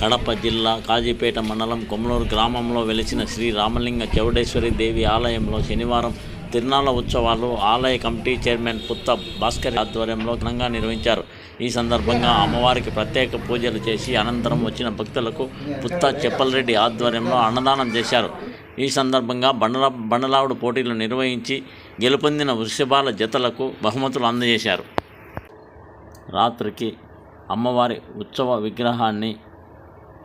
కడప జిల్లా కాజీపేట మండలం కొమలూరు గ్రామంలో వెలిసిన శ్రీ రామలింగ చౌడేశ్వరి దేవి ఆలయంలో శనివారం తిరునాళ్ళ ఉత్సవాలు ఆలయ కమిటీ చైర్మన్ పుత్త భాస్కర్ ఆధ్వర్యంలో ఘనంగా నిర్వహించారు. ఈ సందర్భంగా అమ్మవారికి ప్రత్యేక పూజలు చేసి అనంతరం వచ్చిన భక్తులకు పుత్త చెప్పలరెడ్డి ఆధ్వర్యంలో అన్నదానం చేశారు. ఈ సందర్భంగా బండల బండలావుడు పోటీలు నిర్వహించి గెలుపొందిన వృషభాల జతలకు బహుమతులు అందజేశారు. రాత్రికి అమ్మవారి ఉత్సవ విగ్రహాన్ని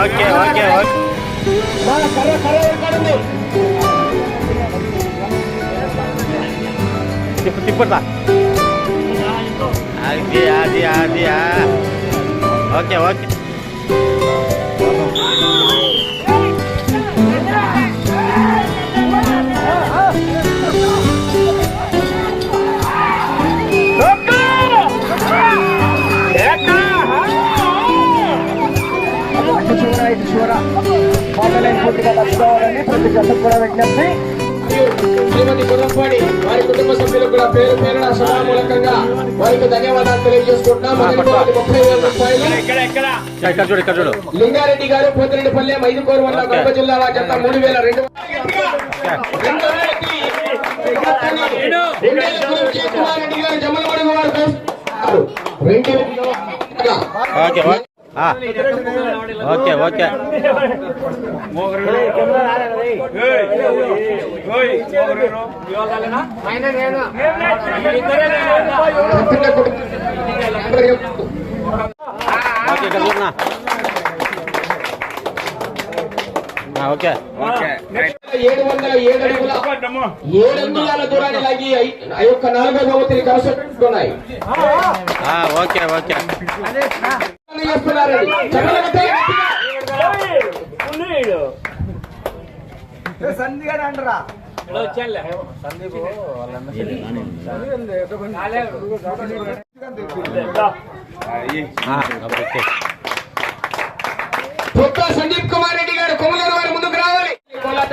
ఓకే ఓకే ఓకే తిప్పు తిప్పట్లా అది అది అది ఆ. ఓకే ఓకే శ్రీమతి గుర్రంపాడి వారి కుటుంబ సభ్యులకు కూడా పేరు పేరున సభామూలకంగా వారికి ధన్యవాదాలు తెలియజేసుకుంటున్నాం. ముప్పై వేల రూపాయలు. లింగారెడ్డి గారు పోతిరెడ్డిపల్లెం ఐదు కోరు వల్ల కడప జిల్లా జత మూడు వేల రెండు రెండో okay okay. Okay okay okay. Okay. ఏడు వందల ఏడు అడుగుల ఏడు అంగుళాల దూరాన్ని లాగి ఆ యొక్క నాలుగో బహుమతిని కలసట్టుకున్నాయి. ఆ, ఓకే. చేస్తున్నారండి ఓకే పుత్త సందీప్ కుమార్ రెడ్డి గారు కొమలూరు వారి ముందుకు రావాలి. కోలాట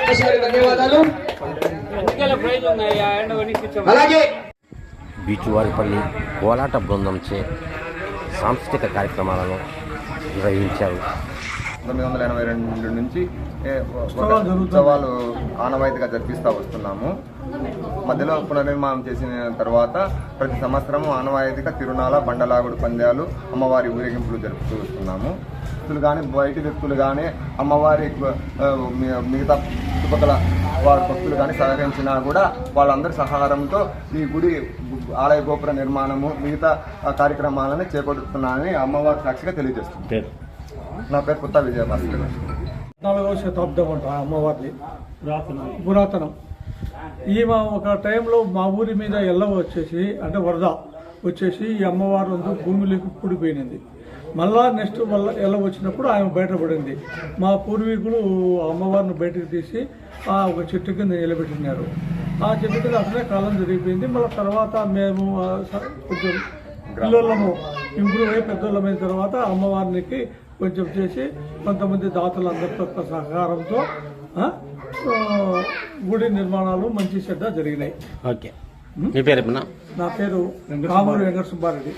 చేశారు. ధన్యవాదాలు. అలాగే బీచువారిపల్లి కోలాట బృందంచే సాంస్కృతిక కార్యక్రమాలను నిర్వహించారు. తొమ్మిది వందల ఎనభై రెండు నుంచి ఉత్సవాలు ఆనవాయితీగా జరిపిస్తూ వస్తున్నాము. మధ్యలో పునర్నిర్మాణం చేసిన తర్వాత ప్రతి సంవత్సరం ఆనవాయితీగా తిరునాల బండలాగుడు పందాలు అమ్మవారి ఊరేగింపులు జరుపుతూ వస్తున్నాము. వ్యక్తులు కానీ బయటి వ్యక్తులు కానీ అమ్మవారి మిగతా చుట్టుపక్కల వారి భక్తులు కానీ సహకరించినా కూడా వాళ్ళందరి సహకారంతో ఈ గుడి ఆలయ గోపుర నిర్మాణము మిగతా ఆ, కార్యక్రమాలను చేపడుతున్నానని అమ్మవారి సాక్షిగా తెలియజేస్తుంది. నా పేరు పుత్త విజయభాస్కర్. నాలుగవ శతాబ్దం అంట ఆ అమ్మవారిది. పురాతనం. ఈమె ఒక టైంలో మా ఊరి మీద ఎల్ల వచ్చేసి అంటే వరద వచ్చేసి ఈ అమ్మవారు భూమిలోకి కూడిపోయినది. మళ్ళా నెక్స్ట్ మళ్ళా ఎల్ల వచ్చినప్పుడు ఆమె బయటపడింది. మా పూర్వీకులు అమ్మవారిని బయటకు తీసి ఒక చెట్టు కింద నిలబెట్టినారు ఆ చెట్టు కింద అట్లనే కాలం జరిగిపోయింది. మళ్ళీ తర్వాత మేము ఆ కొంచెం పిల్లలము ఇంప్రూవ్ అయ్యి పెద్దోళ్ళమైన తర్వాత అమ్మవారికి కొంచెం చేసి కొంతమంది దాతలు అందరితో సహకారంతో ఆ, ఆ, గుడి నిర్మాణాలు మంచి చెడ్డ జరిగినాయి. ఓకే. మీ పేరు ఏమన్నా? నా పేరు కామూరు వెంకట సుబ్బారెడ్డి